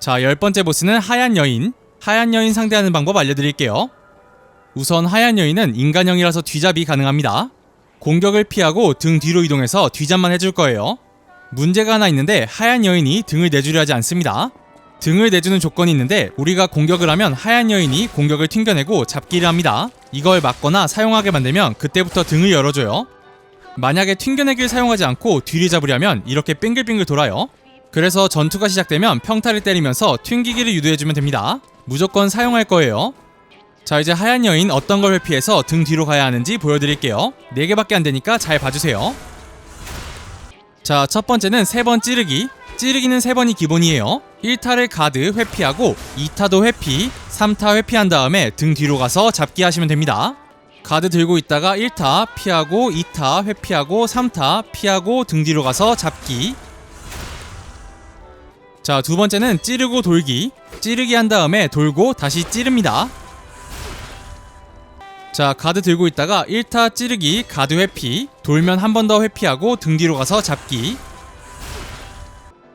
자, 열 번째 보스는 하얀 여인. 하얀 여인 상대하는 방법 알려드릴게요. 우선 하얀 여인은 인간형이라서 뒤잡이 가능합니다. 공격을 피하고 등 뒤로 이동해서 뒤잡만 해줄 거예요. 문제가 하나 있는데 하얀 여인이 등을 내주려 하지 않습니다. 등을 내주는 조건이 있는데 우리가 공격을 하면 하얀 여인이 공격을 튕겨내고 잡기를 합니다. 이걸 막거나 사용하게 만들면 그때부터 등을 열어줘요. 만약에 튕겨내기를 사용하지 않고 뒤를 잡으려면 이렇게 빙글빙글 돌아요. 그래서 전투가 시작되면 평타를 때리면서 튕기기를 유도해주면 됩니다. 무조건 사용할 거예요. 자 이제 하얀 여인 어떤 걸 회피해서 등 뒤로 가야 하는지 보여드릴게요. 4개밖에 안 되니까 잘 봐주세요. 자 첫 번째는 세번 찌르기. 찌르기는 세 번이 기본이에요. 1타를 가드 회피하고 2타도 회피 3타 회피한 다음에 등 뒤로 가서 잡기 하시면 됩니다. 가드 들고 있다가 1타 피하고 2타 회피하고 3타 피하고 등 뒤로 가서 잡기 자 두 번째는 찌르고 돌기. 찌르기 한 다음에 돌고 다시 찌릅니다. 자 가드 들고 있다가 1타 찌르기 가드 회피. 돌면 한 번 더 회피하고 등 뒤로 가서 잡기.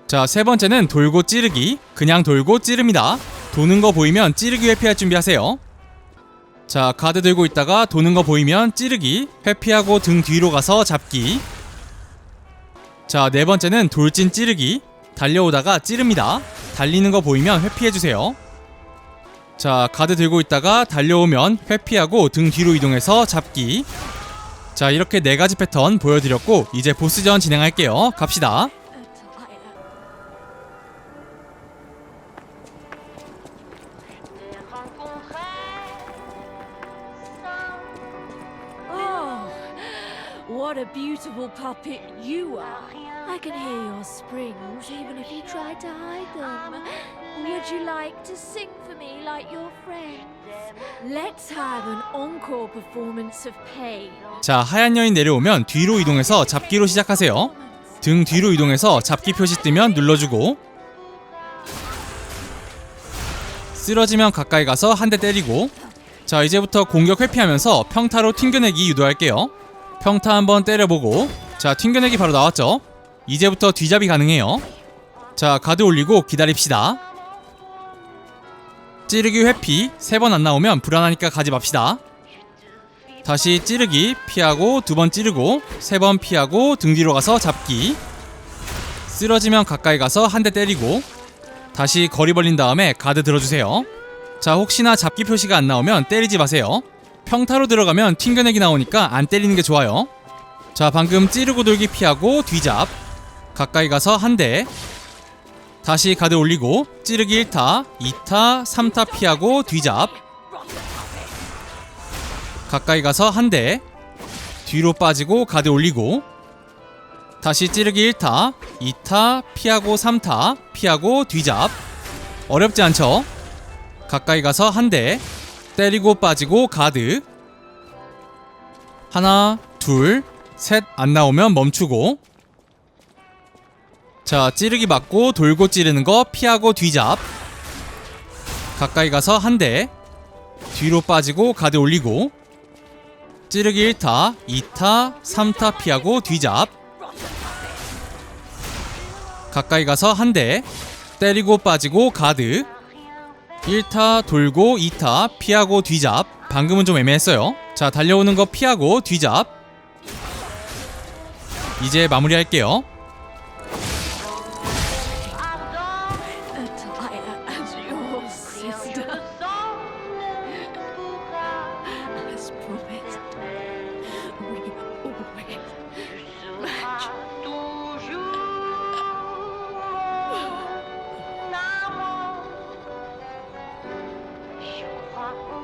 자 세 번째는 돌고 찌르기. 그냥 돌고 찌릅니다. 도는 거 보이면 찌르기 회피할 준비하세요. 자 가드 들고 있다가 도는 거 보이면 찌르기 회피하고 등 뒤로 가서 잡기. 자 네 번째는 돌진 찌르기 달려오다가 찌릅니다. 달리는 거 보이면 회피해주세요. 자 가드 들고 있다가 달려오면 회피하고 등 뒤로 이동해서 잡기. 자 이렇게 네 가지 패턴 보여드렸고 이제 보스전 진행할게요. 갑시다. Oh, what a beautiful puppet you are. I can hear your springs even if you tried to hide them. Would you like to sing for me like your friends? Let's have an encore performance of pain. 자 하얀 여인 내려오면 뒤로 이동해서 잡기로 시작하세요 등 뒤로 이동해서 잡기 표시 뜨면 눌러주고 쓰러지면 가까이 가서 한 대 때리고 자 이제부터 공격 회피하면서 평타로 튕겨내기 유도할게요 평타 한번 때려보고 자 튕겨내기 바로 나왔죠 이제부터 뒤잡이 가능해요. 자 가드 올리고 기다립시다. 찌르기 회피 세 번 안 나오면 불안하니까 가지 맙시다. 다시 찌르기 피하고 두 번 찌르고 세 번 피하고 등 뒤로 가서 잡기. 쓰러지면 가까이 가서 한 대 때리고 다시 거리 벌린 다음에 가드 들어주세요. 자 혹시나 잡기 표시가 안 나오면 때리지 마세요. 평타로 들어가면 튕겨내기 나오니까 안 때리는 게 좋아요. 자 방금 찌르고 돌기 피하고 뒤잡 가까이 가서 한 대. 다시 가드 올리고 찌르기 1타 2타 3타 피하고 뒤잡. 가까이 가서 한 대. 뒤로 빠지고 가드 올리고 다시 찌르기 1타 2타 피하고 3타 피하고 뒤잡. 어렵지 않죠? 가까이 가서 한 대. 때리고 빠지고 가드. 하나 둘 셋 안 나오면 멈추고 자 찌르기 맞고 돌고 찌르는 거 피하고 뒤잡. 가까이 가서 한 대. 뒤로 빠지고 가드 올리고. 찌르기 1타 2타 3타 피하고 뒤잡. 가까이 가서 한 대. 때리고 빠지고 가드. 1타 돌고 2타 피하고 뒤잡. 방금은 좀 애매했어요. 자 달려오는 거 피하고 뒤잡. 이제 마무리할게요 啊啊